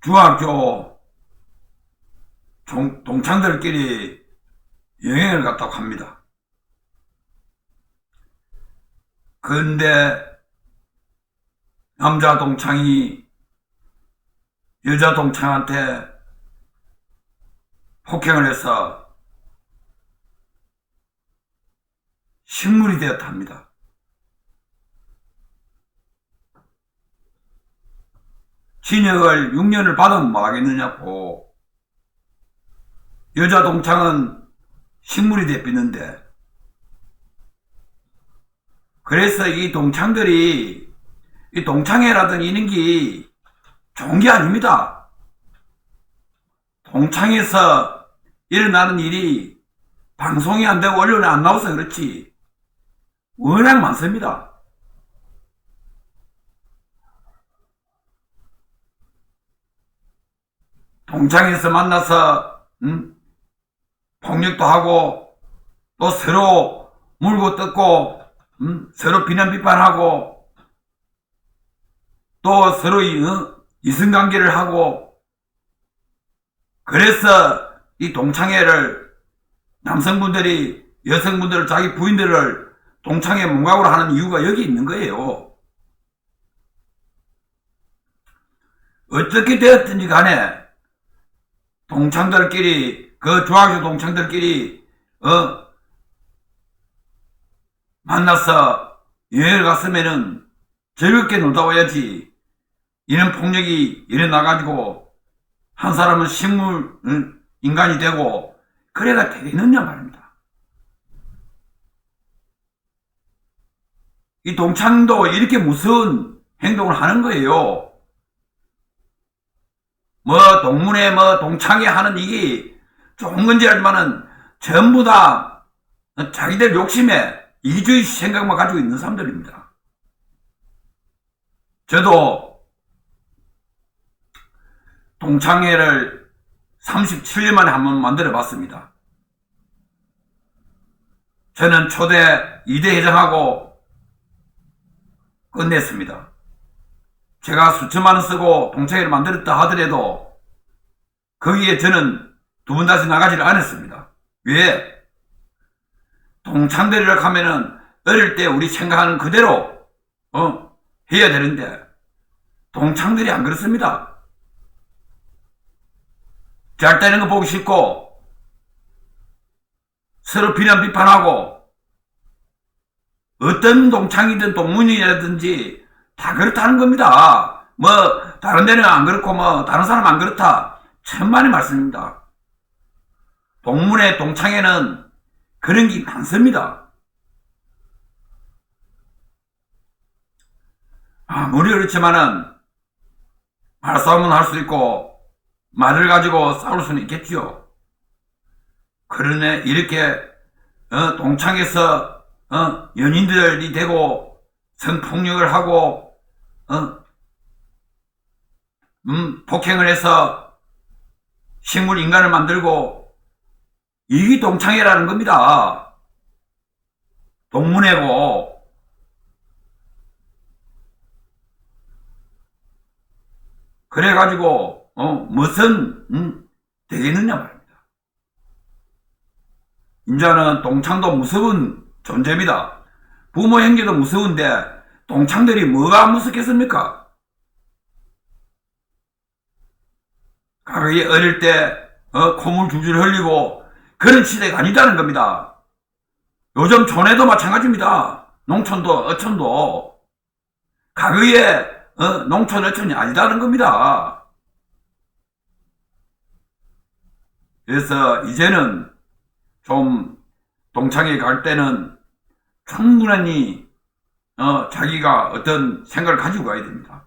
중학교 동, 동창들끼리 여행을 갔다고 합니다. 그런데 남자 동창이 여자 동창한테 폭행을 해서 식물이 되었다 합니다. 진역을 6년을 받으면 뭐 하겠느냐고. 여자 동창은 식물이 되었는데 그래서 이 동창들이 이 동창회라든 이런 게 좋은 게 아닙니다. 동창에서 일어나는 일이 방송이 안 되고 언론에 안 나와서 그렇지 워낙 많습니다. 동창에서 만나서 음? 폭력도 하고 또 서로 물고 뜯고 음? 서로 비난 비판하고 또 서로 이, 어? 이승관계를 하고 그래서 이 동창회를 남성분들이 여성분들 자기 부인들을 동창회 문각으로 하는 이유가 여기 있는 거예요. 어떻게 되었든지 간에 동창들끼리 그 중학교 동창들끼리 어 만나서 여행을 갔으면은 즐겁게 놀다 와야지 이런 폭력이 일어나가지고 한 사람은 식물 응, 인간이 되고 그래가 되겠느냐 말입니다. 이 동창도 이렇게 무서운 행동을 하는 거예요. 뭐 동문회 뭐 동창회 하는 이게 좋은 건지 알지만은 전부 다 자기들 욕심에 이기주의 생각만 가지고 있는 사람들입니다. 저도 동창회를 37년 만에 한번 만들어 봤습니다. 저는 초대 2대 회장하고 끝냈습니다. 제가 수천만 원 쓰고 동창회를 만들었다 하더라도 거기에 저는 두 번 다시 나가지를 않았습니다. 왜? 동창들이라 하면은 어릴 때 우리 생각하는 그대로 어 해야 되는데 동창들이 안 그렇습니다. 잘 되는 거 보기 싫고 서로 비난 비판하고 어떤 동창이든 동문이라든지 다 그렇다는 겁니다. 뭐 다른 데는 안 그렇고 뭐 다른 사람 안 그렇다. 천만의 말씀입니다. 동문회 동창회는 그런 게 많습니다. 아무리 그렇지만은 말싸움은 할 수 있고 말을 가지고 싸울 수는 있겠지요. 그러네 이렇게 어, 동창에서 어, 연인들이 되고 성폭력을 하고 어, 음, 폭행을 해서 식물 인간을 만들고 이게 동창회라는 겁니다. 동문회고 그래가지고 어, 무슨 음, 되겠느냐 말입니다. 인자는 동창도 무서운 존재입니다. 부모 형제도 무서운데 동창들이 뭐가 무섭겠습니까? 과거에 어릴 때 어, 콧물 줄줄 흘리고 그런 시대가 아니다는 겁니다. 요즘 촌에도 마찬가지입니다. 농촌도 어촌도 과거에 어, 농촌 어촌이 아니다는 겁니다. 그래서 이제는 좀 동창회 갈 때는 충분히 어, 자기가 어떤 생각을 가지고 가야 됩니다.